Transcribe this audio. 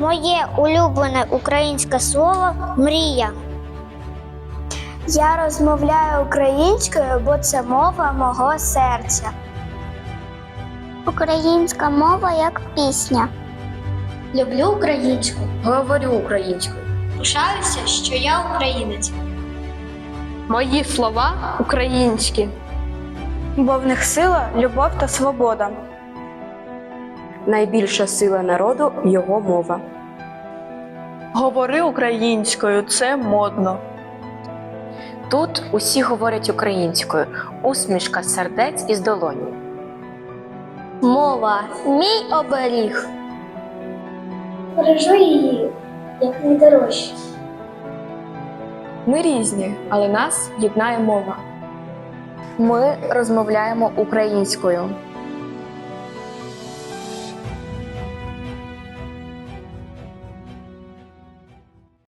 Моє улюблене українське слово мрія. Я розмовляю українською, бо це мова мого серця. Українська мова як пісня. Люблю українську. Говорю українською. Пишаюся, що я українець. Мої слова українські. бо в них сила, любов та свобода. Найбільша сила народу його мова. Говори українською, це модно. Тут усі говорять українською, усмішка сердець із долоні. Мова мій оберіг. Бережу її, як найдорожче. Ми різні, але нас єднає мова. Ми розмовляємо українською.